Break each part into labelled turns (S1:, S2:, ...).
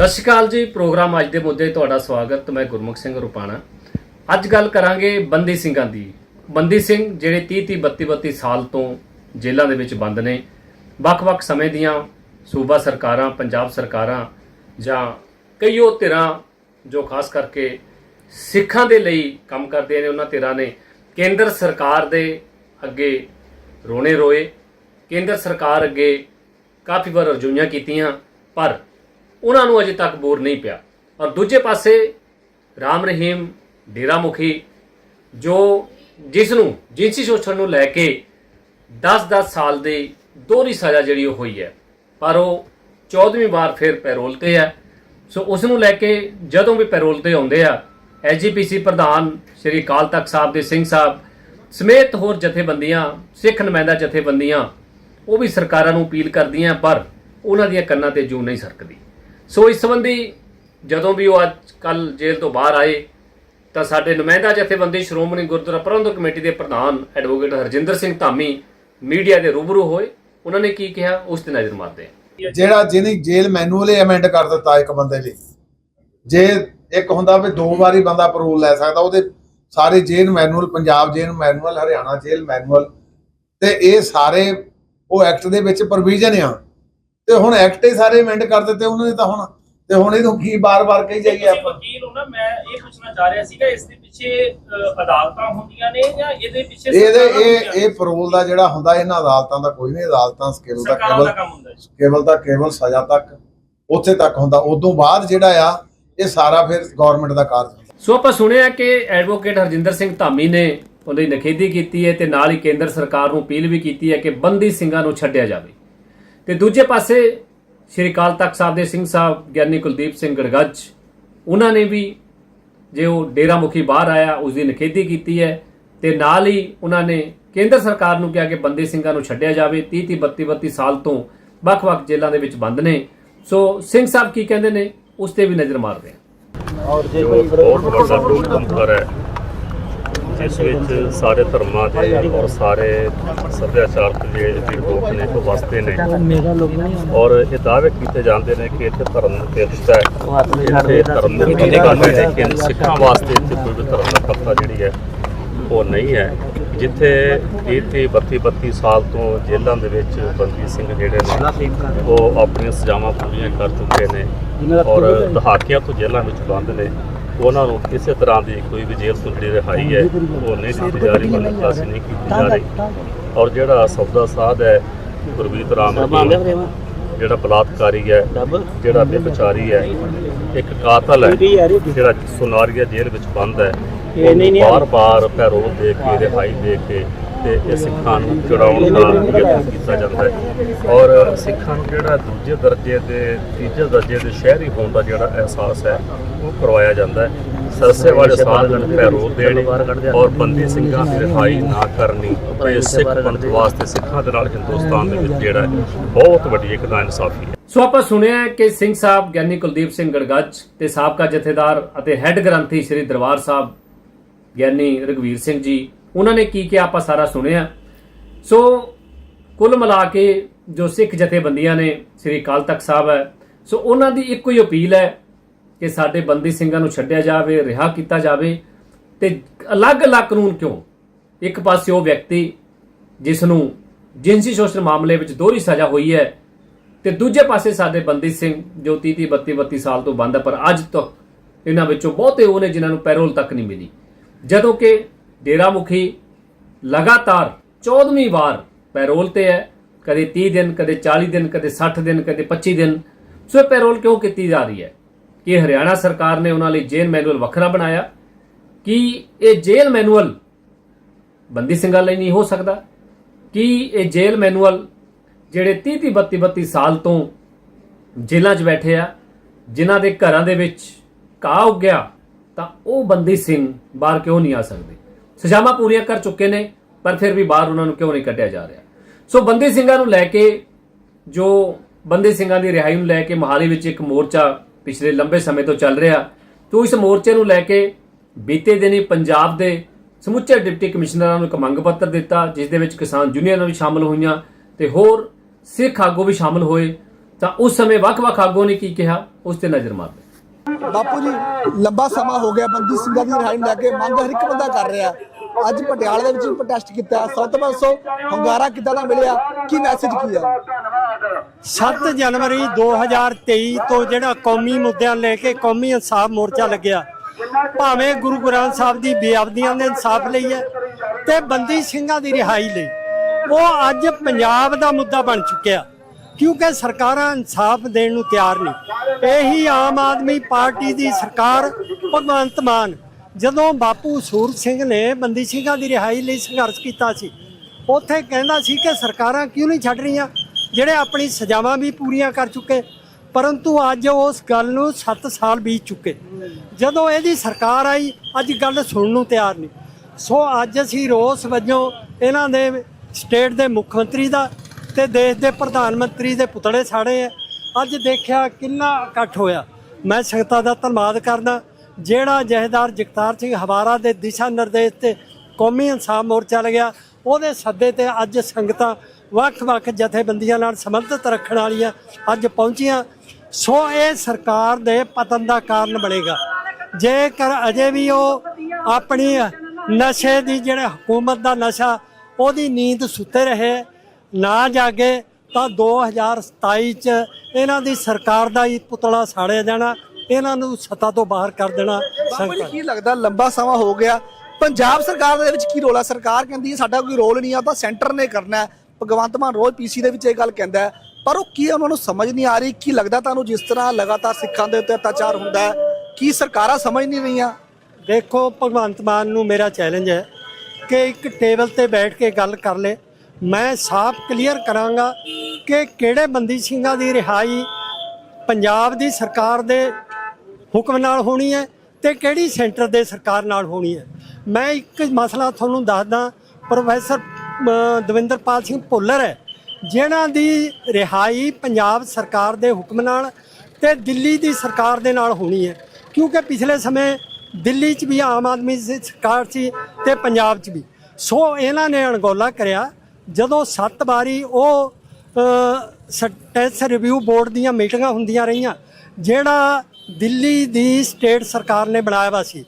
S1: ਸਤਿ ਸ਼੍ਰੀ ਅਕਾਲ ਜੀ, ਪ੍ਰੋਗਰਾਮ ਅੱਜ ਦੇ ਮੁੱਦੇ ਤੁਹਾਡਾ ਸਵਾਗਤ, ਮੈਂ ਗੁਰਮੁਖ ਸਿੰਘ ਰੁਪਾਣਾ। ਅੱਜ ਗੱਲ ਕਰਾਂਗੇ ਬੰਦੀ ਸਿੰਘਾਂ ਦੀ। ਬੰਦੀ ਸਿੰਘ ਜਿਹੜੇ 30 30 32 32 ਸਾਲ ਤੋਂ ਜੇਲ੍ਹਾਂ ਦੇ ਵਿੱਚ ਬੰਦ ਨੇ। ਵੱਖ-ਵੱਖ ਸਮੇਂ ਦੀਆਂ ਸੂਬਾ ਸਰਕਾਰਾਂ, ਪੰਜਾਬ ਸਰਕਾਰਾਂ ਜਾਂ ਕਈਓ ਧਿਰਾਂ, ਜੋ ਖਾਸ ਕਰਕੇ ਸਿੱਖਾਂ ਦੇ ਲਈ ਕੰਮ ਕਰਦੇ ਨੇ, ਉਹਨਾਂ ਧਿਰਾਂ ਨੇ ਕੇਂਦਰ ਸਰਕਾਰ ਦੇ ਅੱਗੇ ਰੋਣੇ ਰੋਏ। ਕੇਂਦਰ ਸਰਕਾਰ ਅੱਗੇ ਕਾਫੀ ਵਾਰ ਰਜੂਈਆਂ ਕੀਤੀਆਂ, ਪਰ ਉਹਨਾਂ ਨੂੰ ਅਜੇ ਤੱਕ ਬੋਰ ਨਹੀਂ ਪਿਆ। ਔਰ ਦੂਜੇ ਪਾਸੇ ਰਾਮ ਰਹੀਮ ਡੇਰਾ ਮੁਖੀ ਜੋ ਜਿਸ ਨੂੰ, ਜਿਨਸੀ ਸ਼ੋਸ਼ਣ ਨੂੰ ਲੈ ਕੇ 10-10 ਸਾਲ ਦੀ ਦੋਹਰੀ ਸਜ਼ਾ ਜਿਹੜੀ ਉਹ ਹੋਈ ਹੈ, ਪਰ ਉਹ 14ਵੀਂ ਵਾਰ ਫਿਰ ਪੈਰੋਲ ਤੇ ਹੈ। ਸੋ ਉਸ ਨੂੰ ਲੈ ਕੇ ਜਦੋਂ ਵੀ ਪੈਰੋਲ ਤੇ ਆਉਂਦੇ ਆ ਐਜੀਪੀਸੀ ਪ੍ਰਧਾਨ ਸ਼੍ਰੀ ਅਕਾਲ ਤਖਤ ਸਾਹਿਬ ਦੇ ਸਿੰਘ ਸਾਹਿਬ ਸਮੇਤ ਹੋਰ ਜਥੇਬੰਦੀਆਂ, ਸਿੱਖ ਨੁਮਾਇੰਦਾ ਜਥੇਬੰਦੀਆਂ, ਉਹ ਵੀ ਸਰਕਾਰਾਂ ਨੂੰ ਅਪੀਲ ਕਰਦੀਆਂ, ਪਰ ਉਹਨਾਂ ਦੀਆਂ ਕੰਨਾਂ ਤੇ ਜੂ ਨਹੀਂ ਸਰਕਦੀ। ਸੋ ਇਸ ਸੰਬੰਧੀ ਜਦੋਂ ਵੀ ਉਹ ਅੱਜ ਕੱਲ ਜੇਲ੍ਹ ਤੋਂ ਬਾਹਰ ਆਏ, ਤਾਂ ਸਾਡੇ ਨੁਮਾਇੰਦਾ ਜਥੇਬੰਦੀ ਸ਼੍ਰੋਮਣੀ ਗੁਰਦੁਆਰਾ ਪ੍ਰਬੰਧਕ ਕਮੇਟੀ ਦੇ ਪ੍ਰਧਾਨ ਐਡਵੋਕੇਟ ਹਰਜਿੰਦਰ ਸਿੰਘ ਧਾਮੀ ਮੀਡੀਆ ਦੇ ਰੂਬਰੂ ਹੋਏ। ਉਹਨਾਂ ਨੇ ਕੀ ਕਿਹਾ? ਉਸ ਤੇ ਨਜ਼ਰ ਮਾਰਦੇ
S2: ਜਿਹੜਾ ਜਿਹਨੇ ਜੇਲ੍ਹ ਮੈਨੂਅਲ ਹੀ ਅਮੈਂਡ ਕਰ ਦਿੱਤਾ ਇੱਕ ਬੰਦੇ ਲਈ, ਜੇ ਇੱਕ ਹੁੰਦਾ ਵੀ ਦੋ ਵਾਰੀ ਬੰਦਾ ਪਰੋਲ ਲੈ ਸਕਦਾ, ਉਹਦੇ ਸਾਰੇ jail manual, Punjab jail manual, Haryana jail manual, ਤੇ ਇਹ ਸਾਰੇ ਉਹ ਐਕਟ ਦੇ ਵਿੱਚ ਪ੍ਰੋਵੀਜ਼ਨ ਆ। ਤੇ ਹੁਣ ਐਕਟ ਹੀ ਸਾਰੇ ਅਮੈਂਡ ਕਰ ਦਿੱਤੇ ਉਹਨਾਂ ਨੇ ਤਾਂ ਹੁਣ ਤੇ ਹੁਣ ਇਹਨੂੰ ਕੀ ਬਾਰ-ਬਾਰ ਕਹੀ ਜਾਈਏ ਆਪਾਂ?
S3: ਵਕੀਲ ਹੋ ਨਾ ਮੈਂ ਇਹ ਪੁੱਛਣਾ ਚਾਹ ਰਿਹਾ ਸੀਗਾ ਇਸ ਦੇ ਪਿੱਛੇ ਅ, ਅਦਾਲਤਾਂ ਹੁੰਦੀਆਂ ਨੇ ਜਾਂ ਇਹਦੇ ਪਿੱਛੇ
S2: ਇਹਦੇ
S3: ਸਰਕਾਰਾਂ
S2: ਇਹ
S3: ਹੁੰਦੀਆਂ
S2: ਇਹ
S3: ਨੇ?
S2: ਪਰੋਲ ਦਾ ਜਿਹੜਾ ਹੁੰਦਾ ਇਹਨਾਂ ਅਦਾਲਤਾਂ ਦਾ ਕੋਈ ਨਹੀਂ ਅਦਾਲਤਾਂ ਸਕੇਲ ਦਾ
S3: ਸਰਕਾਰਾਂ
S2: ਕੇਵਲ
S3: ਦਾ ਕੰਮ ਹੁੰਦਾ ਹੈ
S2: ਕੇਵਲ ਤਾਂ ਕੇਵਲ ਸਜ਼ਾ ਤੱਕ ਉੱਥੇ ਤੱਕ ਹੁੰਦਾ। ਉਦੋਂ ਬਾਅਦ ਜਿਹੜਾ ਆ ਇਹ ਸਾਰਾ ਫਿਰ ਗਵਰਨਮੈਂਟ ਦਾ ਕਾਰਜ ਹੁੰਦਾ।
S1: ਸੋ ਆਪਾਂ ਸੁਣਿਆ ਕਿ ਐਡਵੋਕੇਟ ਹਰਜਿੰਦਰ ਸਿੰਘ ਧਾਮੀ ਨੇ ਉਹਦੀ ਨਖੇਦੀ ਕੀਤੀ ਹੈ ਤੇ ਨਾਲ ਹੀ ਕੇਂਦਰ ਸਰਕਾਰ ਨੂੰ ਅਪੀਲ ਵੀ ਕੀਤੀ ਹੈ ਕਿ ਬੰਦੀ ਸਿੰਘਾਂ ਨੂੰ ਛੱਡਿਆ ਜਾਵੇ। ਤੇ ਦੂਜੇ ਪਾਸੇ ਸ਼੍ਰੀ ਅਕਾਲ ਤਖਤ ਸਾਹਿਬ ਦੇ ਸਿੰਘ ਸਾਹਿਬ, ਗਿਆਨੀ ਕੁਲਦੀਪ ਸਿੰਘ ਗੜਗੱਜ, ਉਹਨਾਂ ਨੇ ਵੀ ਜੇ ਉਹ ਡੇਰਾ ਮੁਖੀ ਬਾਹਰ ਆਇਆ, ਉਸ ਦੀ ਨਖੇਦੀ ਕੀਤੀ ਹੈ ਤੇ ਨਾਲ ਹੀ ਉਹਨਾਂ ਨੇ ਕੇਂਦਰ ਸਰਕਾਰ ਨੂੰ ਕਿਹਾ ਕਿ ਬੰਦੇ ਸਿੰਘਾਂ ਨੂੰ ਛੱਡਿਆ ਜਾਵੇ 30 30 32 32 ਸਾਲ ਤੋਂ ਵੱਖ-ਵੱਖ ਜੇਲ੍ਹਾਂ ਦੇ ਵਿੱਚ ਬੰਦ ਨੇ। ਸੋ ਸਿੰਘ ਸਾਹਿਬ ਕੀ ਕਹਿੰਦੇ ਨੇ? ਉਸ ਤੇ ਵੀ ਨਜ਼ਰ ਮਾਰਦੇ ਹਾਂ।
S4: ਜੋ ਬਹੁਤ ਵੱਡਾ ਲੋਕਤੰਤਰ ਹੈ। ਜਿਸ ਵਿੱਚ ਸਾਰੇ ਧਰਮਾਂ ਦੇ ਔਰ ਸਾਰੇ ਸੱਭਿਆਚਾਰਕ ਜਿਹੜੇ ਲੋਕ ਨੇ ਉਹ ਵਸਦੇ ਨੇ। ਔਰ ਇਹ ਦਾਅਵੇ ਕੀਤੇ ਜਾਂਦੇ ਨੇ ਕਿ ਇੱਥੇ ਧਰਮ ਨਿਰਪੇਖਤਾ ਹੈ। ਇੱਥੇ ਧਰਮ ਨਿਰਪੇਖਤਾ ਹੈ। ਲੇਕਿਨ ਸਿੱਖਾਂ ਵਾਸਤੇ ਇੱਥੇ ਕੋਈ ਵੀ ਧਰਮ ਨਿਰਪੇਖਤਾ ਜਿਹੜੀ ਹੈ ਉਹ ਨਹੀਂ ਹੈ। ਜਿੱਥੇ 30 32 32 ਸਾਲ ਤੋਂ ਜੇਲ੍ਹਾਂ ਦੇ ਵਿੱਚ ਬੰਦੀ ਸਿੰਘ ਜਿਹੜੇ ਨੇ ਉਹ ਆਪਣੀਆਂ ਸਜ਼ਾਵਾਂ ਪੂਰੀਆਂ ਕਰ ਚੁੱਕੇ ਨੇ ਔਰ ਦਹਾਕਿਆਂ ਤੋਂ ਜੇਲ੍ਹਾਂ ਵਿੱਚ ਬੰਦ ਨੇ। ਉਹਨਾਂ ਨੂੰ ਕਿਸੇ ਤਰ੍ਹਾਂ ਦੀ ਕੋਈ ਵੀ ਜੇਲ੍ਹ ਤੋਂ ਜਿਹੜੀ ਰਿਹਾਈ ਹੈ ਉਹ ਨਹੀਂ ਦਿੱਤੀ ਜਾ ਰਹੀ ਮਤਲਬ ਕਲਾਸੀ ਨਹੀਂ ਕੀਤੀ ਜਾ ਰਹੀ। ਔਰ ਜਿਹੜਾ ਸੌਦਾ ਸਾਧ ਹੈ ਗੁਰਬੀਤ ਰਾਮ ਜਿਹੜਾ ਬਲਾਤਕਾਰੀ ਹੈ ਜਿਹੜਾ ਬੇਪਚਾਰੀ ਹੈ ਇੱਕ ਕਾਤਲ ਹੈ ਜਿਹੜਾ ਸੁਨਾਰੀਆ ਜੇਲ੍ਹ ਵਿੱਚ ਬੰਦ ਹੈ ਉਹ ਬਾਰ-ਬਾਰ ਪੈਰੋਲ ਦੇ ਕੇ ਰਿਹਾਈ ਦੇ ਕੇ ਤੇ ਇਹ ਸਿੱਖਾਂ ਨੂੰ ਚੜਾਉਣ ਦਾ ਯਤਨ ਕੀਤਾ ਜਾਂਦਾ ਹੈ। ਔਰ ਸਿੱਖਾਂ ਨੂੰ ਜਿਹੜਾ ਦੂਜੇ ਦਰਜੇ ਦੇ, ਤੀਜੇ ਦਰਜੇ ਦੇ ਸ਼ਹਿਰੀ ਹੋਣ ਦਾ ਜਿਹੜਾ ਅਹਿਸਾਸ ਹੈ, ਉਹ ਕਰਵਾਇਆ ਜਾਂਦਾ ਹੈ। ਸਰਸੇ ਵਾਲੇ ਸਾਧ ਨੂੰ ਪੈਰੋਲ ਔਰ ਬੰਦੀ ਸਿੰਘਾਂ ਦੀ ਰਿਹਾਈ ਨਾ ਕਰਨੀ, ਇਹ ਸਿੱਖ ਪੰਥ ਵਾਸਤੇ ਸਿੱਖਾਂ ਦੇ ਨਾਲ ਹਿੰਦੁਸਤਾਨ ਦੇ ਵਿੱਚ ਜਿਹੜਾ ਬਹੁਤ ਵੱਡੀ ਇੱਕ ਨਾ ਇਨਸਾਫੀ ਹੈ।
S1: ਸੋ ਆਪਾਂ ਸੁਣਿਆ ਕਿ ਸਿੰਘ ਸਾਹਿਬ ਗਿਆਨੀ ਕੁਲਦੀਪ ਸਿੰਘ ਗੜਗੱਜ ਤੇ ਸਾਬਕਾ ਜਥੇਦਾਰ ਅਤੇ ਹੈੱਡ ਗ੍ਰੰਥੀ ਸ੍ਰੀ ਦਰਬਾਰ ਸਾਹਿਬ ਗਿਆਨੀ ਰਗਵੀਰ ਸਿੰਘ ਜੀ ਉਹਨਾਂ ਨੇ ਕੀ ਕਿਹਾ ਆਪਾਂ ਸਾਰਾ ਸੁਣਿਆ। ਸੋ ਕੁੱਲ ਮਿਲਾ ਕੇ ਜੋ ਸਿੱਖ ਜਥੇਬੰਦੀਆਂ ਨੇ ਸ੍ਰੀ ਅਕਾਲ ਤਖਤ ਸਾਹਿਬ ਹੈ, ਸੋ ਉਹਨਾਂ ਦੀ ਇੱਕੋ ਹੀ ਅਪੀਲ ਹੈ ਕਿ ਸਾਡੇ ਬੰਦੀ ਸਿੰਘਾਂ ਨੂੰ ਛੱਡਿਆ ਜਾਵੇ, ਰਿਹਾ ਕੀਤਾ ਜਾਵੇ ਤੇ ਅਲੱਗ-ਅਲੱਗ ਕਾਨੂੰਨ ਕਿਉਂ? ਇੱਕ ਪਾਸੇ ਉਹ ਵਿਅਕਤੀ ਜਿਸ ਨੂੰ ਜਿਨਸੀ ਸ਼ੋਸ਼ਣ ਮਾਮਲੇ ਵਿੱਚ ਦੋਹਰੀ ਸਜ਼ਾ ਹੋਈ ਹੈ ਤੇ ਦੂਜੇ ਪਾਸੇ ਸਾਡੇ ਬੰਦੀ ਸਿੰਘ ਜੋ 30 30 32 32 ਸਾਲ ਤੋਂ ਬੰਦ ਹੈ, ਪਰ ਅੱਜ ਤੱਕ ਇਹਨਾਂ ਵਿੱਚੋਂ ਬਹੁਤੇ ਉਹ ਨੇ ਜਿਨ੍ਹਾਂ ਨੂੰ ਪੈਰੋਲ ਤੱਕ ਨਹੀਂ ਮਿਲੀ। ਜਦੋਂ ਕਿ ਡੇਰਾ ਮੁਖੀ ਲਗਾਤਾਰ 14ਵੀਂ ਵਾਰ ਪੈਰੋਲ ਤੇ ਹੈ। ਕਦੇ 30 ਦਿਨ, ਕਦੇ 40 ਦਿਨ, ਕਦੇ 60 ਦਿਨ, ਕਦੇ 25 ਦਿਨ। ਸੋ ਇਹ ਪੈਰੋਲ ਕਿਉਂ ਕੀਤੀ ਜਾ ਰਹੀ ਹੈ? ਕਿ ਹਰਿਆਣਾ ਸਰਕਾਰ ਨੇ ਉਹਨਾਂ ਲਈ ਜੇਲ ਮੈਨੂਅਲ ਵੱਖਰਾ ਬਣਾਇਆ? ਕਿ ਇਹ ਜੇਲ ਮੈਨੂਅਲ ਬੰਦੀ ਸਿੰਘਾਂ ਲਈ ਨਹੀਂ ਹੋ ਸਕਦਾ? ਕਿ ਇਹ ਜੇਲ ਮੈਨੂਅਲ ਜਿਹੜੇ 30 30 32 32 ਸਾਲ ਤੋਂ ਜੇਲ੍ਹਾਂ 'ਚ ਬੈਠੇ ਆ, ਜਿਨ੍ਹਾਂ ਦੇ ਘਰਾਂ ਦੇ ਵਿੱਚ ਘਾਹ ਉੱਗਿਆ ਤਾਂ ਉਹ ਬੰਦੀ ਸਿੰਘ ਬਾਹਰ ਕਿਉਂ ਨਹੀਂ ਆ ਸਕਦੇ? ਸਜ਼ਾਵਾਂ ਪੂਰੀਆਂ ਕਰ ਚੁੱਕੇ ਨੇ, ਪਰ ਫਿਰ ਵੀ ਬਾਹਰ ਉਹਨਾਂ ਨੂੰ ਕਿਉਂ ਨਹੀਂ ਕੱਢਿਆ ਜਾ ਰਿਹਾ? ਸੋ ਬੰਦੀ ਸਿੰਘਾਂ ਨੂੰ ਲੈ ਕੇ, ਜੋ ਬੰਦੀ ਸਿੰਘਾਂ ਦੀ ਰਿਹਾਈ ਨੂੰ ਲੈ ਕੇ ਮਹਾਲੀ ਵਿੱਚ ਇੱਕ ਮੋਰਚਾ ਪਿਛਲੇ ਲੰਬੇ ਸਮੇਂ ਤੋਂ ਚੱਲ ਰਿਹਾ, ਤੋਂ ਇਸ ਮੋਰਚੇ ਨੂੰ ਲੈ ਕੇ ਬੀਤੇ ਦਿਨੀ ਪੰਜਾਬ ਦੇ ਸਮੁੱਚੇ ਡਿਪਟੀ ਕਮਿਸ਼ਨਰਾਂ ਨੂੰ ਇੱਕ ਮੰਗ ਪੱਤਰ ਦਿੱਤਾ, ਜਿਸ ਦੇ ਵਿੱਚ ਕਿਸਾਨ ਯੂਨੀਅਨਾਂ ਵੀ ਸ਼ਾਮਲ ਹੋਈਆਂ ਤੇ ਹੋਰ ਸਿੱਖ ਆਗੂ ਵੀ ਸ਼ਾਮਲ ਹੋਏ। ਤਾਂ ਉਸ ਸਮੇਂ ਵੱਖ-ਵੱਖ ਆਗੂਆਂ ਨੇ ਕੀ ਕਿਹਾ? ਉਸ ਤੇ ਨਜ਼ਰ ਮਾਰਦੇ
S5: ਬਾਪੂ ਜੀ, ਲੰਬਾ ਸਮਾਂ ਹੋ ਗਿਆ, ਬੰਦੀ ਸਿੰਘਾਂ ਦੀ ਰਿਹਾਈ ਲੈ ਕੇ ਮੰਗ ਹਰ ਇੱਕ ਬੰਦਾ ਕਰ ਰਿਹਾ। ਅੱਜ ਪਟਿਆਲੇ ਦੇ ਵਿੱਚ ਪ੍ਰੋਟੈਸਟ ਕੀਤਾ। ਸਭ ਤੋਂ ਪਾਸੋਂ ਹੰਗਾਰਾ ਕਿੱਦਾਂ ਦਾ ਮਿਲਿਆ? ਕੀ ਮੈਸੇਜ ਕੀ ਹੈ
S6: 7 ਜਨਵਰੀ 2023 ਤੋਂ ਜਿਹੜਾ ਕੌਮੀ ਮੁੱਦਿਆਂ ਲੈ ਕੇ ਕੌਮੀ ਇਨਸਾਫ ਮੋਰਚਾ ਲੱਗਿਆ। ਭਾਵੇਂ ਗੁਰੂ ਗ੍ਰੰਥ ਸਾਹਿਬ ਦੀ ਬੇਅਬਦੀਆਂ ਦੇ ਇਨਸਾਫ ਲਈ ਹੈ ਤੇ ਬੰਦੀ ਸਿੰਘਾਂ ਦੀ ਰਿਹਾਈ ਲਈ। ਉਹ ਅੱਜ ਪੰਜਾਬ ਦਾ ਮੁੱਦਾ ਬਣ ਚੁੱਕਿਆ। ਕਿਉਂਕਿ ਸਰਕਾਰਾਂ ਇਨਸਾਫ ਦੇਣ ਨੂੰ ਤਿਆਰ ਨਹੀਂ ਇਹੀ ਆਮ ਆਦਮੀ ਪਾਰਟੀ ਦੀ ਸਰਕਾਰ, ਭਗਵੰਤ ਮਾਨ ਜਦੋਂ ਬਾਪੂ ਸੂਰ ਸਿੰਘ ਨੇ ਬੰਦੀ ਸਿੰਘਾਂ ਦੀ ਰਿਹਾਈ ਲਈ ਸੰਘਰਸ਼ ਕੀਤਾ ਸੀ, ਉੱਥੇ ਕਹਿੰਦਾ ਸੀ ਕਿ ਸਰਕਾਰਾਂ ਕਿਉਂ ਨਹੀਂ ਛੱਡ ਰਹੀਆਂ? ਜਿਹੜੇ ਆਪਣੀ ਸਜ਼ਾਵਾਂ ਵੀ ਪੂਰੀਆਂ ਕਰ ਚੁੱਕੇ, ਪਰੰਤੂ ਅੱਜ ਉਸ ਗੱਲ ਨੂੰ 7 ਸਾਲ ਬੀਤ ਚੁੱਕੇ। ਜਦੋਂ ਇਹਦੀ ਸਰਕਾਰ ਆਈ, ਅੱਜ ਗੱਲ ਸੁਣਨ ਨੂੰ ਤਿਆਰ ਨਹੀਂ। ਸੋ ਅੱਜ ਅਸੀਂ ਰੋਸ ਵਜੋਂ ਇਹਨਾਂ ਦੇ ਸਟੇਟ ਦੇ ਮੁੱਖ ਮੰਤਰੀ ਦਾ ਤੇ ਦੇਸ਼ ਦੇ ਪ੍ਰਧਾਨ ਮੰਤਰੀ ਦੇ ਪੁਤਲੇ ਸਾੜੇ ਆ। ਅੱਜ ਦੇਖਿਆ ਕਿੰਨਾ ਇਕੱਠ ਹੋਇਆ। ਮੈਂ ਸੰਗਤਾਂ ਦਾ ਧੰਨਵਾਦ ਕਰਦਾ। ਜਿਹੜਾ ਜਹੇਦਾਰ ਜਗਤਾਰ ਸਿੰਘ ਹਵਾਰਾ ਦੇ ਦਿਸ਼ਾ ਨਿਰਦੇਸ਼ ਤੇ ਕੌਮੀ ਇਨਸਾਫ ਮੋਰਚਾ ਲੱਗਿਆ, ਉਹਦੇ ਸੱਦੇ ਤੇ ਅੱਜ ਸੰਗਤਾਂ ਵੱਖ-ਵੱਖ ਜਥੇਬੰਦੀਆਂ ਨਾਲ ਸੰਬੰਧਿਤ ਰੱਖਣ ਵਾਲੀਆਂ ਅੱਜ ਪਹੁੰਚੀਆਂ। ਸੋ ਇਹ ਸਰਕਾਰ ਦੇ ਪਤਨ ਦਾ ਕਾਰਨ ਬਣੇਗਾ। ਜੇਕਰ ਅਜੇ ਵੀ ਉਹ ਆਪਣੀ ਨਸ਼ੇ ਦੀ ਜਿਹੜੇ ਹਕੂਮਤ ਦਾ ਨਸ਼ਾ, ਉਹਦੀ ਨੀਂਦ ਸੁੱਤੇ ਰਹੇ, ਨਾ ਜਾਗੇ, ਤਾਂ 2027 ਚ ਇਹਨਾਂ ਦੀ ਸਰਕਾਰ ਦਾ ਹੀ ਪੁਤਲਾ ਸਾੜਿਆ ਜਾਣਾ। ਇਹਨਾਂ ਨੂੰ ਸੱਤਾ ਤੋਂ ਬਾਹਰ ਕਰ ਦੇਣਾ
S5: ਬਾਪੂ ਜੀ ਕੀ ਲੱਗਦਾ ਲੰਬਾ ਸਮਾਂ ਹੋ ਗਿਆ? ਪੰਜਾਬ ਸਰਕਾਰ ਦੇ ਵਿੱਚ ਕੀ ਰੋਲ ਹੈ ਸਰਕਾਰ ਕਹਿੰਦੀ ਹੈ ਸਾਡਾ ਕੋਈ ਰੋਲ ਨਹੀਂ ਆ ਤਾਂ ਸੈਂਟਰ ਨੇ ਕਰਨਾ ਭਗਵੰਤ ਮਾਨ ਰੋਜ਼ ਪੀਸੀ ਦੇ ਵਿੱਚ ਇਹ ਗੱਲ ਕਹਿੰਦਾ ਪਰ ਉਹ ਕੀ ਉਹਨਾਂ ਨੂੰ ਸਮਝ ਨਹੀਂ ਆ ਰਹੀ। ਕੀ ਲੱਗਦਾ ਤੁਹਾਨੂੰ ਜਿਸ ਤਰ੍ਹਾਂ ਲਗਾਤਾਰ ਸਿੱਖਾਂ ਦੇ ਉੱਤੇ ਅਤਿਆਚਾਰ ਹੁੰਦਾ ਹੈ? ਕੀ ਸਰਕਾਰਾਂ ਸਮਝ ਨਹੀਂ ਰਹੀਆਂ?
S6: ਦੇਖੋ ਭਗਵੰਤ ਮਾਨ ਨੂੰ ਮੇਰਾ ਚੈਲੰਜ ਹੈ ਕਿ ਇੱਕ ਟੇਬਲ ਤੇ ਬੈਠ ਕੇ ਗੱਲ ਕਰ ਲੈ। ਮੈਂ ਸਾਫ਼ ਕਲੀਅਰ ਕਰਾਂਗਾ ਕਿ ਕਿਹੜੇ ਬੰਦੀ ਸਿੰਘਾਂ ਦੀ ਰਿਹਾਈ ਪੰਜਾਬ ਦੀ ਸਰਕਾਰ ਦੇ ਹੁਕਮ ਨਾਲ ਹੋਣੀ ਹੈ ਤੇ ਕਿਹੜੀ ਸੈਂਟਰ ਦੇ ਸਰਕਾਰ ਨਾਲ ਹੋਣੀ ਹੈ? ਮੈਂ ਇੱਕ ਮਸਲਾ ਤੁਹਾਨੂੰ ਦੱਸਦਾ, ਪ੍ਰੋਫੈਸਰ ਦਵਿੰਦਰਪਾਲ ਸਿੰਘ ਭੁੱਲਰ ਹੈ, ਜਿਨ੍ਹਾਂ ਦੀ ਰਿਹਾਈ ਪੰਜਾਬ ਸਰਕਾਰ ਦੇ ਹੁਕਮ ਨਾਲ ਤੇ ਦਿੱਲੀ ਦੀ ਸਰਕਾਰ ਦੇ ਨਾਲ ਹੋਣੀ ਹੈ। ਕਿਉਂਕਿ ਪਿਛਲੇ ਸਮੇਂ ਦਿੱਲੀ 'ਚ ਵੀ ਆਮ ਆਦਮੀ ਸਰਕਾਰ ਸੀ ਤੇ ਪੰਜਾਬ 'ਚ ਵੀ। ਸੋ ਇਹਨਾਂ ਨੇ ਅਣਗੌਲਾ ਕਰਿਆ। ਜਦੋਂ ਸੱਤ ਵਾਰੀ ਉਹ ਟੈਕਸ ਰਿਵਿਊ ਬੋਰਡ ਦੀਆਂ ਮੀਟਿੰਗਾਂ ਹੁੰਦੀਆਂ ਰਹੀਆਂ, ਜਿਹੜਾ ਦਿੱਲੀ ਦੀ ਸਟੇਟ ਸਰਕਾਰ ਨੇ ਬਣਾਇਆ ਵਾ ਸੀ।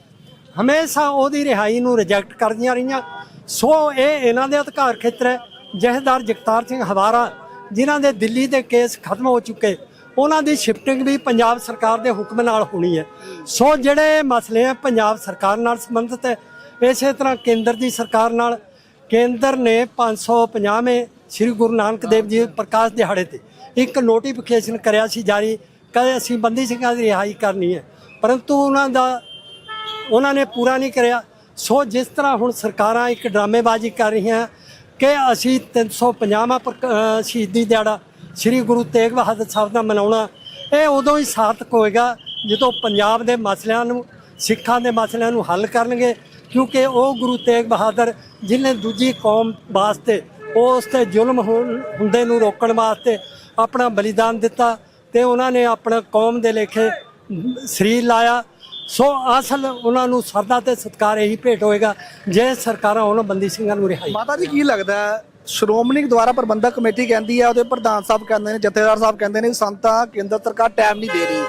S6: ਹਮੇਸ਼ਾ ਉਹਦੀ ਰਿਹਾਈ ਨੂੰ ਰਿਜੈਕਟ ਕਰਦੀਆਂ ਰਹੀਆਂ। ਸੋ ਇਹ ਇਹਨਾਂ ਦੇ ਅਧਿਕਾਰ ਖੇਤਰ ਹੈ। ਜਹੇਦਾਰ ਜਗਤਾਰ ਸਿੰਘ ਹਵਾਰਾ, ਜਿਨ੍ਹਾਂ ਦੇ ਦਿੱਲੀ ਦੇ ਕੇਸ ਖਤਮ ਹੋ ਚੁੱਕੇ, ਉਹਨਾਂ ਦੀ ਸ਼ਿਫਟਿੰਗ ਵੀ ਪੰਜਾਬ ਸਰਕਾਰ ਦੇ ਹੁਕਮ ਨਾਲ ਹੋਣੀ ਹੈ। ਸੋ ਜਿਹੜੇ ਮਸਲੇ ਆ, ਪੰਜਾਬ ਸਰਕਾਰ ਨਾਲ ਸੰਬੰਧਿਤ ਹੈ। ਇਸੇ ਤਰ੍ਹਾਂ ਕੇਂਦਰ ਦੀ ਸਰਕਾਰ ਨਾਲ, ਕੇਂਦਰ ਨੇ 550ਵੇਂ ਸ੍ਰੀ ਗੁਰੂ ਨਾਨਕ ਦੇਵ ਜੀ ਪ੍ਰਕਾਸ਼ ਦਿਹਾੜੇ ਤੇ ਇੱਕ ਨੋਟੀਫਿਕੇਸ਼ਨ ਕਰਿਆ ਸੀ ਜਾਰੀ। ਕਦੇ ਅਸੀਂ ਬੰਦੀ ਸਿੰਘਾਂ ਦੀ ਰਿਹਾਈ ਕਰਨੀ ਹੈ, ਪਰੰਤੂ ਉਹਨਾਂ ਦਾ, ਉਹਨਾਂ ਨੇ ਪੂਰਾ ਨਹੀਂ ਕਰਿਆ। ਸੋ ਜਿਸ ਤਰ੍ਹਾਂ ਹੁਣ ਸਰਕਾਰਾਂ ਇੱਕ ਡਰਾਮੇਬਾਜ਼ੀ ਕਰ ਰਹੀਆਂ, ਕਿ ਅਸੀਂ 350ਵਾਂ ਪ੍ਰਕ- ਅਹ ਸ਼ਹੀਦੀ ਦਿਹਾੜਾ ਸ੍ਰੀ ਗੁਰੂ ਤੇਗ ਬਹਾਦਰ ਸਾਹਿਬ ਦਾ ਮਨਾਉਣਾ, ਇਹ ਉਦੋਂ ਹੀ ਸਾਰਥਕ ਹੋਏਗਾ ਜਦੋਂ ਪੰਜਾਬ ਦੇ ਮਸਲਿਆਂ ਨੂੰ, ਸਿੱਖਾਂ ਦੇ ਮਸਲਿਆਂ ਨੂੰ ਹੱਲ ਕਰਨਗੇ, ਕਿਉਂਕਿ ਉਹ ਗੁਰੂ ਤੇਗ ਬਹਾਦਰ ਜਿਨੇ ਦੂਜੀ ਕੌਮ ਵਾਸਤੇ ਉਸ ਤੇ ਜ਼ੁਲਮ ਹੋਣ- ਹੁੰਦੇ ਨੂੰ ਰੋਕਣ ਵਾਸਤੇ ਆਪਣਾ ਬਲੀਦਾਨ ਦਿੱਤਾ ਤੇ ਉਹਨਾਂ ਨੇ ਆਪਣਾ ਕੌਮ ਦੇ ਲੇਖੇ ਸਰੀਰ ਲਾਇਆ। ਸੋ ਅਸਲ ਉਹਨਾਂ ਨੂੰ ਸਰਦਾ ਤੇ ਸਤਕਾਰ ਇਹੀ ਭੇਟ ਹੋਏਗਾ, ਜੇ ਸਰਕਾਰਾਂ ਉਹਨਾਂ ਬੰਦੀ ਸਿੰਘਾਂ ਨੂੰ ਰਿਹਾਈ
S5: ਮਾਤਾ ਜੀ, ਕੀ ਲੱਗਦਾ ਸ਼੍ਰੋਮਣੀ ਦੁਆਰਾ ਪ੍ਰਬੰਧਕ ਕਮੇਟੀ ਕਹਿੰਦੀ ਹੈ, ਉਹਦੇ ਪ੍ਰਧਾਨ ਸਾਹਿਬ ਕਹਿੰਦੇ ਨੇ, ਜਥੇਦਾਰ ਸਾਹਿਬ ਕਹਿੰਦੇ ਨੇ ਸੰਤਾਂ ਕੇਂਦਰ ਸਰਕਾਰ ਟਾਈਮ ਨਹੀਂ ਦੇ ਰਹੀ।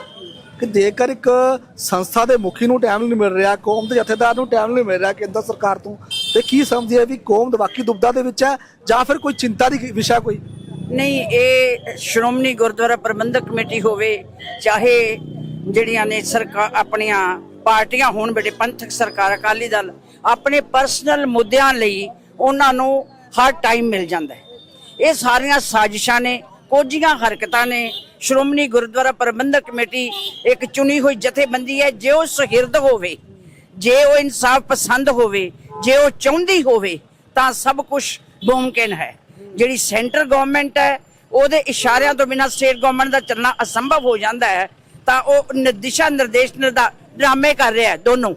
S5: ਕਿ ਜੇਕਰ ਇੱਕ ਸੰਸਥਾ ਦੇ ਮੁਖੀ ਨੂੰ ਟਾਈਮ ਨਹੀਂ ਮਿਲ ਰਿਹਾ, ਕੌਮ ਦੇ ਜਥੇਦਾਰ ਨੂੰ ਟਾਈਮ ਨਹੀਂ ਮਿਲ ਰਿਹਾ ਕੇਂਦਰ ਸਰਕਾਰ ਤੋਂ, ਤੇ ਕੀ ਸਮਝਦੇ ਆ ਵੀ ਕੌਮ ਦਾ ਵਾਕਈ ਦੁਬਦਾ ਦੇ ਵਿੱਚ ਹੈ ਜਾਂ ਫਿਰ ਕੋਈ ਚਿੰਤਾ ਦੀ ਵਿਸ਼ਾ ਕੋਈ?
S7: ਨਹੀਂ, ਇਹ ਸ਼੍ਰੋਮਣੀ ਗੁਰਦੁਆਰਾ ਪ੍ਰਬੰਧਕ ਕਮੇਟੀ ਹੋਵੇ, ਚਾਹੇ ਜਿਹੜੀਆਂ ਨੇ ਸਰਕਾਰ ਆਪਣੀਆਂ ਪਾਰਟੀਆਂ ਹੋਣ ਬੜੇ ਪੰਥਕ ਸਰਕਾਰ, ਅਕਾਲੀ ਦਲ, ਆਪਣੇ ਪਰਸਨਲ ਮੁੱਦਿਆਂ ਲਈ ਉਹਨਾਂ ਨੂੰ ਹਰ ਟਾਈਮ ਮਿਲ ਜਾਂਦਾ ਹੈ। ਇਹ ਸਾਰੀਆਂ ਸਾਜ਼ਿਸ਼ਾਂ ਨੇ, ਕੋਝੀਆਂ ਹਰਕਤਾਂ ਨੇ, ਸ਼੍ਰੋਮਣੀ ਗੁਰਦੁਆਰਾ ਪ੍ਰਬੰਧਕ ਕਮੇਟੀ ਇੱਕ ਚੁਣੀ ਹੋਈ ਜਥੇਬੰਦੀ ਹੈ, ਜੇ ਉਹ ਸੁਹਿਰਦ ਹੋਵੇ, ਜੇ ਉਹ ਇਨਸਾਫ ਪਸੰਦ ਹੋਵੇ, ਜੇ ਉਹ ਚਾਹੁੰਦੀ ਹੋਵੇ, ਤਾਂ ਸਭ ਕੁਝ ਮੁਮਕਿਨ ਹੈ। ਜਿਹੜੀ ਸੈਂਟਰ ਗਵਰਨਮੈਂਟ ਹੈ, ਉਹਦੇ ਇਸ਼ਾਰਿਆਂ ਤੋਂ ਬਿਨਾਂ ਸਟੇਟ ਗਵਰਨਮੈਂਟ ਦਾ ਚੱਲਣਾ ਅਸੰਭਵ ਹੋ ਜਾਂਦਾ ਹੈ, ਤਾਂ ਉਹ ਦਿਸ਼ਾ ਨਿਰਦੇਸ਼ ਨਿਰਦਾ ਡਰਾਮੇ ਕਰ ਰਿਹਾ ਹੈ ਦੋਨੋਂ।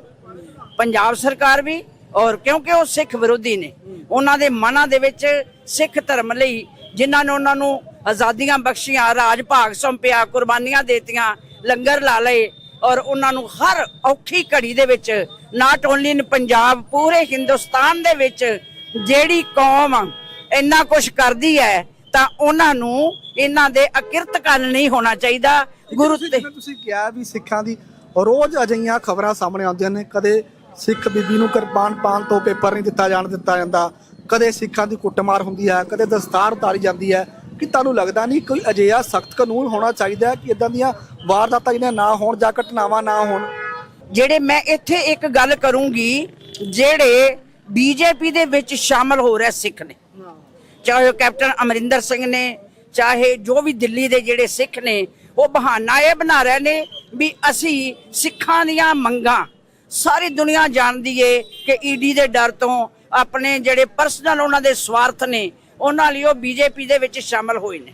S7: ਪੰਜਾਬ ਸਰਕਾਰ ਵੀ ਔਰ ਕਿਉਂਕਿ ਉਹ ਸਿੱਖ ਵਿਰੋਧੀ ਨੇ, ਉਹਨਾਂ ਦੇ ਮਨਾਂ ਦੇ ਵਿੱਚ ਸਿੱਖ ਧਰਮ ਲਈ ਜਿਨ੍ਹਾਂ ਨੇ ਉਹਨਾਂ ਨੂੰ ਆਜ਼ਾਦੀਆਂ ਬਖਸ਼ੀਆਂ, ਰਾਜ ਭਾਗ ਸੌਂਪਿਆ, ਕੁਰਬਾਨੀਆਂ ਦੇਤੀਆਂ, ਲੰਗਰ ਲਾ ਲਏ ਔਰ ਉਹਨਾਂ ਨੂੰ ਹਰ ਔਖੀ ਘੜੀ ਦੇ ਵਿੱਚ ਨਾਟ ਓਨਲੀ ਇਨ ਪੰਜਾਬ, ਪੂਰੇ ਹਿੰਦੁਸਤਾਨ ਦੇ ਵਿੱਚ ਜਿਹੜੀ ਕੌਮ ਇੰਨਾ ਕੁਝ ਕਰਦੀ ਹੈ ਤਾਂ ਉਹਨਾਂ ਨੂੰ ਇਹਨਾਂ ਦੇ ਅਕਿਰਤ ਕਾਰਨ ਨਹੀਂ ਹੋਣਾ ਚਾਹੀਦਾ। ਗੁਰੂ ਤੇ
S5: ਤੁਸੀਂ ਕਿਹਾ ਵੀ ਸਿੱਖਾਂ ਦੀ ਰੋਜ਼ ਅਜਿਹੀਆਂ ਖਬਰਾਂ ਸਾਹਮਣੇ ਆਉਂਦੀਆਂ ਨੇ ਕਦੇ ਸਿੱਖ ਬੀਬੀ ਨੂੰ ਕਿਰਪਾਨ ਪਾਣ ਤੋਂ ਪੇਪਰ ਨਹੀਂ ਦਿੱਤਾ ਜਾਣ ਦਿੱਤਾ ਜਾਂਦਾ ਕਦੇ ਸਿੱਖਾਂ ਦੀ ਕੁੱਟਮਾਰ ਹੁੰਦੀ ਹੈ ਕਦੇ ਦਸਤਾਰ ਉਤਾਰੀ ਜਾਂਦੀ ਹੈ ਕਿ ਤੁਹਾਨੂੰ ਲੱਗਦਾ ਨਹੀਂ ਕੋਈ ਅਜਿਹਾ ਸਖਤ ਕਾਨੂੰਨ ਹੋਣਾ ਚਾਹੀਦਾ ਕਿ ਇਦਾਂ ਦੀਆਂ ਵਾਰਦਾਤਾਂ ਜਿਹੜੀਆਂ ਨਾ ਹੋਣ ਜਾਂ ਘਟਨਾਵਾਂ ਨਾ ਹੋਣ?
S7: ਜਿਹੜੇ ਮੈਂ ਇੱਥੇ ਇੱਕ ਗੱਲ ਕਰੂੰਗੀ ਜਿਹੜੇ ਬੀਜੇਪੀ ਦੇ ਵਿੱਚ ਸ਼ਾਮਲ ਹੋ ਰਹੇ ਸਿੱਖ ਨੇ। ਚਾਹੇ ਉਹ ਕੈਪਟਨ ਅਮਰਿੰਦਰ ਸਿੰਘ ਨੇ, ਚਾਹੇ ਜੋ ਵੀ ਦਿੱਲੀ ਦੇ ਜਿਹੜੇ ਸਿੱਖ ਨੇ, ਉਹ ਬਹਾਨਾ ਇਹ ਬਣਾ ਰਹੇ ਨੇ ਵੀ ਅਸੀਂ ਸਿੱਖਾਂ ਦੀਆਂ ਮੰਗਾਂ ਸਾਰੀ ਦੁਨੀਆ ਜਾਣਦੀ ਏ ਕਿ ਈਡੀ ਦੇ ਡਰ ਤੋਂ ਆਪਣੇ ਜਿਹੜੇ ਪਰਸਨਲ ਉਹਨਾਂ ਦੇ ਸਵਾਰਥ ਨੇ, ਉਹਨਾਂ ਲਈ ਉਹ ਬੀਜੇਪੀ ਦੇ ਵਿੱਚ ਸ਼ਾਮਲ ਹੋਏ ਨੇ।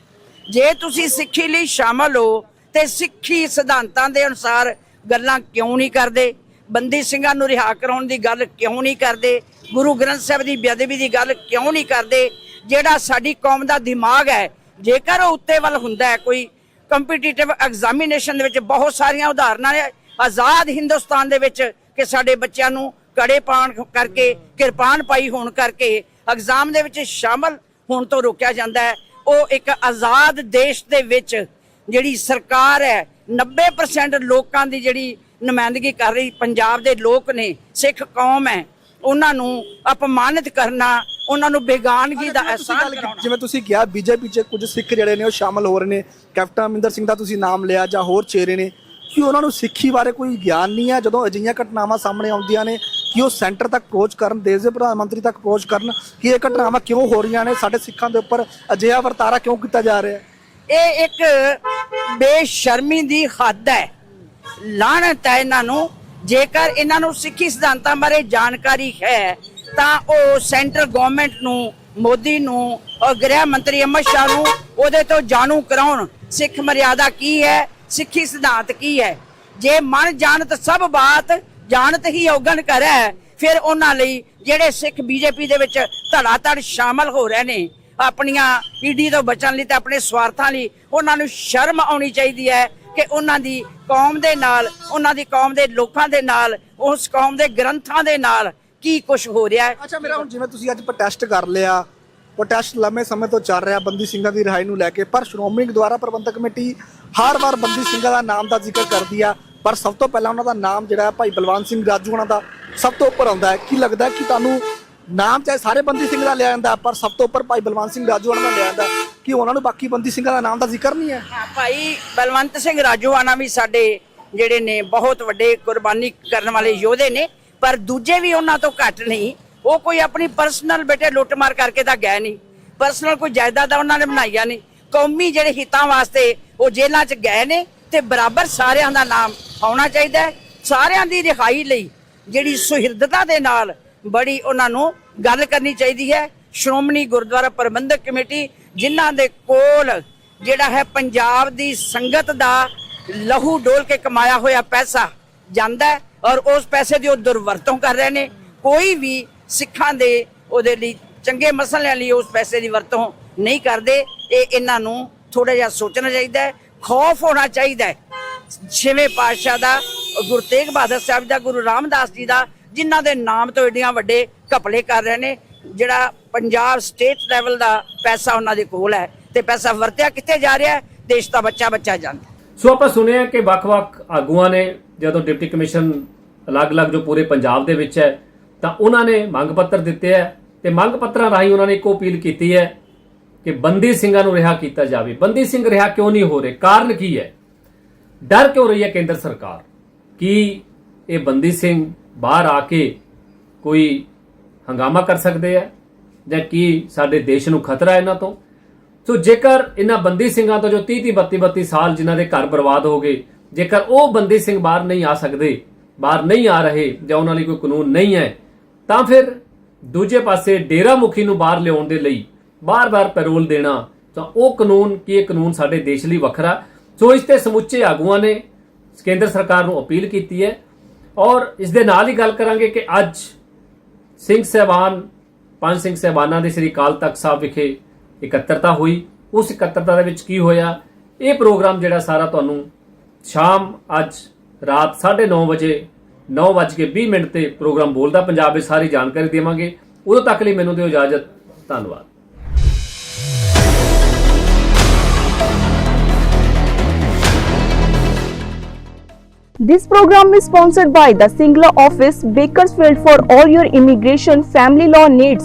S7: ਜੇ ਤੁਸੀਂ ਸਿੱਖੀ ਲਈ ਸ਼ਾਮਲ ਹੋ ਤੇ ਸਿੱਖੀ ਸਿਧਾਂਤਾਂ ਦੇ ਅਨੁਸਾਰ ਗੱਲਾਂ ਕਿਉਂ ਨਹੀਂ ਕਰਦੇ? ਬੰਦੀ ਸਿੰਘਾਂ ਨੂੰ ਰਿਹਾ ਕਰਾਉਣ ਦੀ ਗੱਲ ਕਿਉਂ ਨਹੀਂ ਕਰਦੇ? ਗੁਰੂ ਗ੍ਰੰਥ ਸਾਹਿਬ ਦੀ ਬੇਅਦਬੀ ਦੀ ਗੱਲ ਕਿਉਂ ਨਹੀਂ ਕਰਦੇ? ਜਿਹੜਾ ਸਾਡੀ ਕੌਮ ਦਾ ਦਿਮਾਗ ਹੈ, ਜੇਕਰ ਉਹ ਉੱਤੇ ਵੱਲ ਹੁੰਦਾ ਹੈ, ਕੋਈ ਕੰਪੀਟੀਟਿਵ ਐਗਜ਼ਾਮੀਨੇਸ਼ਨ ਦੇ ਵਿੱਚ ਬਹੁਤ ਸਾਰੀਆਂ ਉਦਾਹਰਨਾਂ ਨੇ, ਆਜ਼ਾਦ ਹਿੰਦੁਸਤਾਨ ਦੇ ਵਿੱਚ ਕਿ ਸਾਡੇ ਬੱਚਿਆਂ ਨੂੰ ਕੜੇ ਪਾਣ ਕਰਕੇ, ਕਿਰਪਾਨ ਪਾਈ ਹੋਣ ਕਰਕੇ ਐਗਜ਼ਾਮ ਦੇ ਵਿੱਚ ਸ਼ਾਮਲ ਹੋਣ ਤੋਂ ਰੋਕਿਆ ਜਾਂਦਾ ਹੈ। ਉਹ ਇੱਕ ਆਜ਼ਾਦ ਦੇਸ਼ ਦੇ ਵਿੱਚ ਜਿਹੜੀ ਸਰਕਾਰ ਹੈ 90% ਲੋਕਾਂ ਦੀ ਜਿਹੜੀ ਨੁਮਾਇੰਦਗੀ ਕਰ ਰਹੀ, ਪੰਜਾਬ ਦੇ ਲੋਕ ਨੇ, ਸਿੱਖ ਕੌਮ ਹੈ, ਉਹਨਾਂ ਨੂੰ ਅਪਮਾਨਿਤ ਕਰਨਾ ਉਹਨਾਂ ਨੂੰ ਬੇਗਾਨਗੀ ਦਾ ਅਹਿਸਾਸ ਕਰਾਉਣਾ।
S5: ਜਿਵੇਂ ਤੁਸੀਂ ਕਿਹਾ ਬੀਜੇਪੀ 'ਚ ਕੁਝ ਸਿੱਖ ਜਿਹੜੇ ਨੇ ਉਹ ਸ਼ਾਮਲ ਹੋ ਰਹੇ ਨੇ। ਕੈਪਟਨ ਅਮਰਿੰਦਰ ਸਿੰਘ ਦਾ ਤੁਸੀਂ ਨਾਮ ਲਿਆ ਜਾਂ ਹੋਰ ਚਿਹਰੇ ਨੇ। ਕਿ ਉਹਨਾਂ ਨੂੰ ਸਿੱਖੀ ਬਾਰੇ ਕੋਈ ਗਿਆਨ ਨਹੀਂ ਹੈ? ਜਦੋਂ ਅਜਿਹੀਆਂ ਘਟਨਾਵਾਂ ਸਾਹਮਣੇ ਆਉਂਦੀਆਂ ਨੇ ਕਿ ਉਹ ਸੈਂਟਰ ਤੱਕ ਅਪਰੋਚ ਕਰਨ ਦੇਸ਼ ਦੇ ਪ੍ਰਧਾਨ ਮੰਤਰੀ ਤੱਕ ਅਪਰੋਚ ਕਰਨ? ਕਿ ਇਹ ਘਟਨਾਵਾਂ ਕਿਉਂ ਹੋ ਰਹੀਆਂ ਨੇ? ਸਾਡੇ ਸਿੱਖਾਂ ਦੇ ਉੱਪਰ ਅਜਿਹਾ ਵਰਤਾਰਾ ਕਿਉਂ ਕੀਤਾ ਜਾ ਰਿਹਾ ਹੈ?
S7: ਇਹ ਇੱਕ ਬੇਸ਼ਰਮੀ ਦੀ ਹੱਦ ਹੈ। ਲਾਹਨਤ ਹੈ ਇਹਨਾਂ ਨੂੰ। ਜੇਕਰ ਇਹਨਾਂ ਨੂੰ ਸਿੱਖੀ ਸਿਧਾਂਤਾਂ ਬਾਰੇ ਜਾਣਕਾਰੀ ਹੈ ਤਾਂ ਉਹ ਸੈਂਟਰ ਗਵਰਨਮੈਂਟ ਨੂੰ, ਮੋਦੀ ਨੂੰ ਔਰ ਗ੍ਰਹਿ ਮੰਤਰੀ ਅਮਿਤ ਸ਼ਾਹ ਨੂੰ ਉਹਦੇ ਤੋਂ ਜਾਣੂ ਕਰਾਉਣ ਸਿੱਖ ਮਰਿਆਦਾ ਕੀ ਹੈ, ਸਿੱਖੀ ਸਿਧਾਂਤ ਕੀ ਹੈ। ਜੇ ਮਨ ਜਾਣਤ ਸਭ ਬਾਤ, ਜਾਣਤ ਹੀ ਔਗਣ ਕਰੈ ਫਿਰ ਉਹਨਾਂ ਲਈ ਜਿਹੜੇ ਸਿੱਖ ਬੀਜੇਪੀ ਦੇ ਵਿੱਚ ਧੜਾ ਧੜ ਸ਼ਾਮਲ ਹੋ ਰਹੇ ਨੇ, ਆਪਣੀਆਂ ਈਡੀ ਤੋਂ ਬਚਣ ਲਈ ਤੇ ਆਪਣੇ ਸਵਾਰਥਾਂ ਲਈ ਉਹਨਾਂ ਨੂੰ ਸ਼ਰਮ ਆਉਣੀ ਚਾਹੀਦੀ ਹੈ ਕਿ ਉਹਨਾਂ ਦੀ ਕੌਮ ਦੇ ਨਾਲ, ਉਹਨਾਂ ਦੀ ਕੌਮ ਦੇ ਲੋਕਾਂ ਦੇ ਨਾਲ, ਉਸ ਕੌਮ ਦੇ ਗ੍ਰੰਥਾਂ ਦੇ ਨਾਲ ਕੀ ਕੁਝ ਹੋ ਰਿਹਾ ਹੈ?
S5: ਅੱਛਾ ਮੇਰਾ ਹੁਣ ਜਿਵੇਂ ਤੁਸੀਂ ਅੱਜ ਪ੍ਰੋਟੈਸਟ ਕਰ ਲਿਆ ਪ੍ਰੋਟੈਸਟ ਲੰਮੇ ਸਮੇਂ ਤੋਂ ਚੱਲ ਰਿਹਾ ਬੰਦੀ ਸਿੰਘਾਂ ਦੀ ਰਿਹਾਈ ਨੂੰ ਲੈ ਕੇ ਪਰ ਸ਼੍ਰੋਮਣੀ ਗੁਰਦੁਆਰਾ ਪ੍ਰਬੰਧਕ ਕਮੇਟੀ ਹਰ ਵਾਰ ਬੰਦੀ ਸਿੰਘਾਂ ਦਾ ਨਾਮ ਦਾ ਜ਼ਿਕਰ ਕਰਦੀ ਆ ਪਰ ਸਭ ਤੋਂ ਪਹਿਲਾਂ ਉਹਨਾਂ ਦਾ ਨਾਮ ਜਿਹੜਾ ਹੈ ਭਾਈ ਬਲਵੰਤ ਸਿੰਘ ਰਾਜੂ ਉਹਨਾਂ ਦਾ ਸਭ ਤੋਂ ਉੱਪਰ ਆਉਂਦਾ ਹੈ। ਕੀ ਲੱਗਦਾ ਹੈ ਕਿ ਤੁਹਾਨੂੰ ਨਾਮ ਚਾਹੇ ਸਾਰੇ ਬੰਦੀ ਸਿੰਘ ਦਾ ਲਿਆ ਜਾਂਦਾ ਪਰ ਸਭ ਤੋਂ ਉੱਪਰ ਭਾਈ ਬਲਵੰਤ ਸਿੰਘ ਰਾਜੂ ਉਹਨਾਂ ਦਾ ਲਿਆ ਜਾਂਦਾ ਕਿ ਉਹਨਾਂ ਨੂੰ ਬਾਕੀ ਬੰਦੀ ਸਿੰਘਾਂ ਦਾ ਨਾਮ ਦਾ ਜ਼ਿਕਰ ਨਹੀਂ ਹੈ?
S7: ਹਾਂ ਭਾਈ ਬਲਵੰਤ ਸਿੰਘ ਰਾਜੋਆਣਾ ਵੀ ਸਾਡੇ ਜਿਹੜੇ ਨੇ ਬਹੁਤ ਵੱਡੇ ਕੁਰਬਾਨੀ ਕਰਨ ਵਾਲੇ ਯੋਧੇ ਨੇ ਪਰ ਦੂਜੇ ਵੀ ਉਹਨਾਂ ਤੋਂ ਘੱਟ ਨਹੀਂ। ਉਹ ਕੋਈ ਆਪਣੀ ਪਰਸਨਲ ਬੇਟੇ ਲੁੱਟਮਾਰ ਕਰਕੇ ਤਾਂ ਗਏ ਨਹੀਂ। ਪਰਸਨਲ ਕੋਈ ਜਾਇਦਾਦ ਉਹਨਾਂ ਨੇ ਬਣਾਈਆਂ ਨਹੀਂ। ਕੌਮੀ ਜਿਹੜੇ ਹਿੱਤਾਂ ਵਾਸਤੇ ਉਹ ਜੇਲ੍ਹਾਂ 'ਚ ਗਏ ਨੇ ਤੇ ਬਰਾਬਰ ਸਾਰਿਆਂ ਦਾ ਨਾਮ ਆਉਣਾ ਚਾਹੀਦਾ ਸਾਰਿਆਂ ਦੀ ਰਿਹਾਈ ਲਈ ਜਿਹੜੀ ਸੁਹਿਰਦਤਾ ਦੇ ਨਾਲ ਬੜੀ ਉਹਨਾਂ ਨੂੰ ਗੱਲ ਕਰਨੀ ਚਾਹੀਦੀ ਹੈ। ਸ਼੍ਰੋਮਣੀ ਗੁਰਦੁਆਰਾ ਪ੍ਰਬੰਧਕ ਕਮੇਟੀ ਜਿਨ੍ਹਾਂ ਦੇ ਕੋਲ ਜਿਹੜਾ ਹੈ ਪੰਜਾਬ ਦੀ ਸੰਗਤ ਦਾ ਲਹੂ ਡੋਲ ਕੇ ਕਮਾਇਆ ਹੋਇਆ ਪੈਸਾ ਜਾਂਦਾ ਔਰ ਉਸ ਪੈਸੇ ਦੀ ਉਹ ਦੁਰਵਰਤੋਂ ਕਰ ਰਹੇ ਨੇ। ਕੋਈ ਵੀ ਸਿੱਖਾਂ ਦੇ ਉਹਦੇ ਲਈ ਚੰਗੇ ਮਸਲਿਆਂ ਲਈ ਉਸ ਪੈਸੇ ਦੀ ਵਰਤੋਂ ਨਹੀਂ ਕਰਦੇ। ਇਹ ਇਹਨਾਂ ਨੂੰ ਥੋੜਾ ਜਿਹਾ ਸੋਚਣਾ ਚਾਹੀਦਾ ਹੈ। ਖੌਫ ਹੋਣਾ ਚਾਹੀਦਾ ਹੈ। ਛੇਵੇਂ ਪਾਤਸ਼ਾਹ ਦਾ, ਗੁਰੂ ਤੇਗ ਬਹਾਦਰ ਸਾਹਿਬ ਦਾ, ਗੁਰੂ ਰਾਮਦਾਸ ਜੀ ਦਾ, ਜਿਨ੍ਹਾਂ ਦੇ ਨਾਮ ਤੋਂ ਏਡੀਆਂ ਵੱਡੇ ਘਪਲੇ ਕਰ ਰਹੇ ਨੇ। ਜਿਹੜਾ ਪੰਜਾਬ ਸਟੇਟ ਲੈਵਲ ਦਾ ਪੈਸਾ ਉਹਨਾਂ ਦੇ ਕੋਲ ਹੈ ਤੇ ਪੈਸਾ ਵਰਤਿਆ ਕਿੱਥੇ ਜਾ ਰਿਹਾ ਹੈ? ਦੇਸ਼ ਦਾ ਬੱਚਾ ਬੱਚਾ ਜਾਂਦਾ
S1: ਸੋ ਆਪਾਂ ਸੁਣਿਆ ਕਿ ਵੱਖ-ਵੱਖ ਆਗੂਆਂ ਨੇ ਜਦੋਂ ਡਿਪਟੀ ਕਮਿਸ਼ਨ ਅਲੱਗ-ਅਲੱਗ ਜੋ ਪੂਰੇ ਪੰਜਾਬ ਦੇ ਵਿੱਚ ਹੈ, ਤਾਂ ਉਹਨਾਂ ਨੇ ਮੰਗ ਪੱਤਰ ਦਿੱਤੇ ਹੈ ਤੇ ਮੰਗ ਪੱਤਰਾਂ ਰਾਹੀਂ ਉਹਨਾਂ ਨੇ ਇੱਕੋ ਅਪੀਲ ਕੀਤੀ ਹੈ ਕਿ ਬੰਦੀ ਸਿੰਘਾਂ ਨੂੰ ਰਿਹਾ ਕੀਤਾ ਜਾਵੇ। ਬੰਦੀ ਸਿੰਘ ਰਿਹਾ ਕਿਉਂ ਨਹੀਂ ਹੋ ਰਹੇ? ਕਾਰਨ ਕੀ ਹੈ? ਡਰ ਕਿਉਂ ਰਹੀ ਹੈ ਕੇਂਦਰ ਸਰਕਾਰ? ਕੀ ਇਹ ਬੰਦੀ ਸਿੰਘ ਬਾਹਰ ਆ ਕੇ ਕੋਈ ਹੰਗਾਮਾ ਕਰ ਸਕਦੇ ਆ ਜਾਂ ਕੀ ਸਾਡੇ ਦੇਸ਼ ਨੂੰ ਖਤਰਾ ਹੈ ਇਹਨਾਂ ਤੋਂ? ਸੋ ਜੇਕਰ ਇਹਨਾਂ ਬੰਦੀ ਸਿੰਘਾਂ ਤੋਂ ਜੋ 30 30 32 32 ਸਾਲ ਜਿਨ੍ਹਾਂ ਦੇ ਘਰ ਬਰਬਾਦ ਹੋ ਗਏ, ਜੇਕਰ ਉਹ ਬੰਦੀ ਸਿੰਘ ਬਾਹਰ ਨਹੀਂ ਆ ਸਕਦੇ, ਬਾਹਰ ਨਹੀਂ ਆ ਰਹੇ ਜਾਂ ਉਹਨਾਂ ਲਈ ਕੋਈ ਕਾਨੂੰਨ ਨਹੀਂ ਹੈ, ਤਾਂ ਫਿਰ ਦੂਜੇ ਪਾਸੇ ਡੇਰਾ ਮੁਖੀ ਨੂੰ ਬਾਹਰ ਲਿਆਉਣ ਦੇ ਲਈ ਬਾਰ-ਬਾਰ ਪੈਰੋਲ ਦੇਣਾ, ਤਾਂ ਉਹ ਕਾਨੂੰਨ ਕੀ ਇਹ ਕਾਨੂੰਨ ਸਾਡੇ ਦੇਸ਼ ਲਈ ਵੱਖਰਾ? ਸੋ ਇਸ ਤੇ ਸਮੁੱਚੇ ਆਗੂਆਂ ਨੇ ਕੇਂਦਰ ਸਰਕਾਰ ਨੂੰ ਅਪੀਲ ਕੀਤੀ ਹੈ ਔਰ ਇਸ ਦੇ ਨਾਲ ਹੀ ਗੱਲ ਕਰਾਂਗੇ ਕਿ ਅੱਜ ਸਿੰਘ ਸਹਿਬਾਨ, ਪੰਜ ਸਿੰਘ ਸਹਿਬਾਨਾਂ ਦੇ ਸ੍ਰੀ ਅਕਾਲ ਤਖਤ ਸਾਹਿਬ ਵਿਖੇ ਇਕੱਤਰਤਾ ਹੋਈ। ਉਸ ਇਕੱਤਰਤਾ ਦੇ ਵਿੱਚ ਕੀ ਹੋਇਆ? ਇਹ ਪ੍ਰੋਗਰਾਮ ਜਿਹੜਾ ਸਾਰਾ ਤੁਹਾਨੂੰ ਸ਼ਾਮ ਅੱਜ ਰਾਤ 9:30 ਵਜੇ 9:20 ਮਿੰਟ ਤੇ ਪ੍ਰੋਗਰਾਮ ਬੋਲਦਾ ਪੰਜਾਬ ਵਿੱਚ ਸਾਰੀ ਜਾਣਕਾਰੀ ਦੇਵਾਂਗੇ। ਉਦੋਂ ਤੱਕ ਲਈ ਮੈਨੂੰ ਦਿਓ ਇਜਾਜ਼ਤ। ਧੰਨਵਾਦ।
S8: This program is sponsored by the Singla office, Bakersfield, for all your immigration, family law needs.